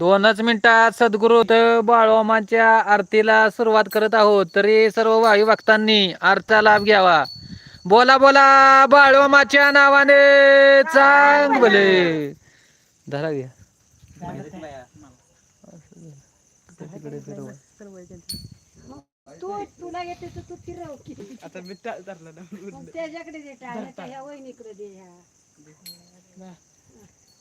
दोनच मिनिटात सद्गुरु त बाळोमाच्या आरतीला सुरुवात करत आहोत. तरी सर्व वायू भक्तांनी आरचा लाभ घ्यावा. बोला बोला बाळोमाच्या नावाने चांग भले धरा घ्या. तिकडे फिरवा. तू तुला येते तर तू फिरव की आता मी धरला ना. मग त्याच्याकडे दे टाळ्या त्या ह्या वहिनीकडे दे ह्या.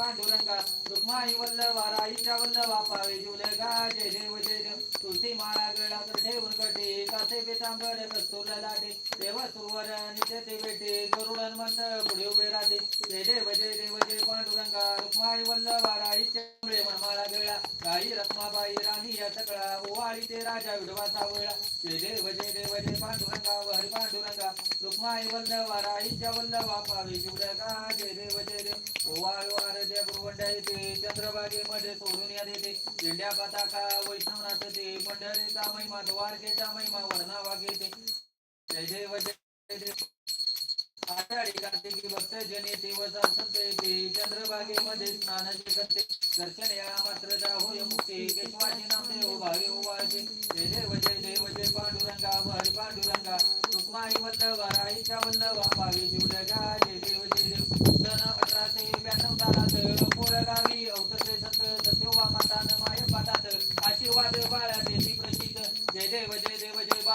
पांडुरंगा वरी पांडुरंगा रुक्माई वल्लभा राईच्या वल्लभा पावे जुलगा जय देव जय देव तुलसी माळा गळा तर ठेवून कटे कासे बेतांबर कस्तुरला लाटे देव सुरवर नित्य ते बेटे गरुडन मंत पुढे उभे राहते. जय देव जय देव जय पांडुरंगा रुक्माई वल्लभा राईच्या मुळे मनमाळा गळा गाई रखमाबाई राणी या सकळा ओवाळी ते राजा विडवाचा वेळा जय देव जय देव जय पांडुरंगा व हरी पांडुरंगा रुक्माई वल्लभा राईच्या वल्लभा पावे जुलगा जय देव जय देव ओवाळ चंद्रभागे मध्ये सोडून या देते. झेंड्या पताका वैष्णवनाथ ते पंढरीचा महिमा द्वारकेचा महिमा वर्णावा घेते. जय देव जय देव. आषाढी कार्तिकी भक्त जने संत येते चंद्रभागेमध्ये स्नानाचे करते. दर्शन या मात्र होय केशवाचे भावे जय देव जय देव जय पांडुरंगा हरी पांडुरंगा. रुक्माई वल्लभ राईच्या वल्लभा भावे जय देव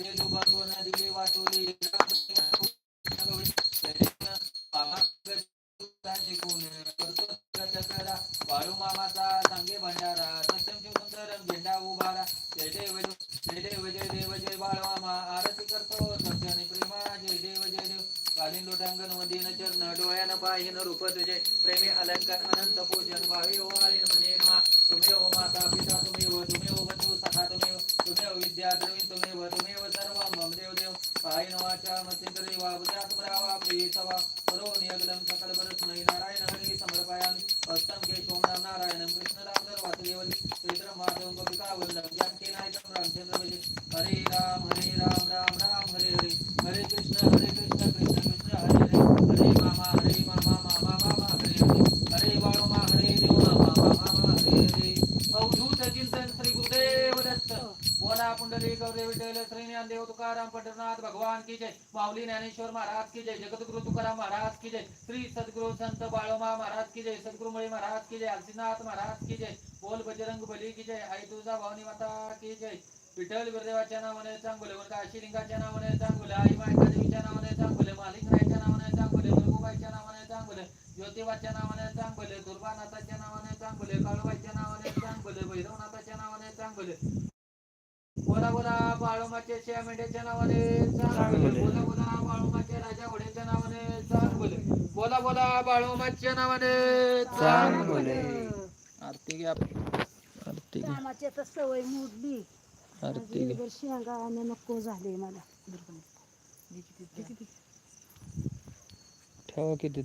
वेळी नदी दुबंगून दिली वाटोली मामाचा सांगे भंडारा सत्यम सुंदर झेंडा उभारा जय देव जय देव जय देव जय बाळू आरती करतो सत्याने प्रेमा जय देव जय देव कालीन लोटांगण मधीन चरण डोळ्यानं पाहिन रूप तुझे प्रेमी अलंकार अनंत पूजन भावी ओवाळीन म्हणे तुम्ही ओ माता पिता तुम्ही ओ तुम्ही ओ बंधू सखा तुम्ही वासुदेव तुम्ही हो विद्या द्रवीण तुम्ही हो मम देव देव. पायन वाचा मस्तिकरी वा बुद्ध्या तुमरा वा प्रियसवा करो नियगलम सकल बरस्मै नारायण हरी समर्पयामि. हस्तं केशवं नाम नारायणं कृष्ण दामोदर वासुदेवली चैत्र माधवं गोपिका वल्लभ जानकी नायकं रामचंद्र भजे हरे राम हरे राम राम राम हरे हरे. हरे कृष्ण हरे कृष्ण कृष्ण कृष्ण हरे हरे. हरे मामा बोला पुंडली गौरे विठ्ठल श्री ज्ञानदेव तुकाराम पंढरनाथ भगवान की जय. माऊली ज्ञानेश्वर महाराज की जय. जगद्गुरु तुकाराम महाराज की जय. श्री सद्गुरु संत बाळोमा महाराज की जय. सद्गुरुमळी महाराज की जय. अलसीनाथ महाराज की जय. बोल बजरंग बली की जय. आई तुझा भावनी माता की जय. विठ्ठल गुरुदेवाच्या नावाने चांगले वर काशीलिंगाच्या नावाने चांगले आई मायका देवीच्या नावाने चांगले मालिक रायच्या नावाने चांगले गुरुबाईच्या नावाने चांगले ज्योतिबाच्या नावाने चांगले दुर्गानाथाच्या नावाने चांगले काळूबाईच्या नावाने चांगले भैरवनाथाच्या नावाने चांगले बोला बोला बाळोमाच्या शिया मेंढ्याच्या नावाने चांगले बोला. बोला. बाळोमाच्या राजा घोड्याच्या नावाने चांगले बोला. बोला बाळोमाच्या नावाने चांगले आरती घ्या. आरती घ्या. कामाची आता सवय मोडली. आरती घ्या. शेंगा आणि नको झाले मला. ठेवा किती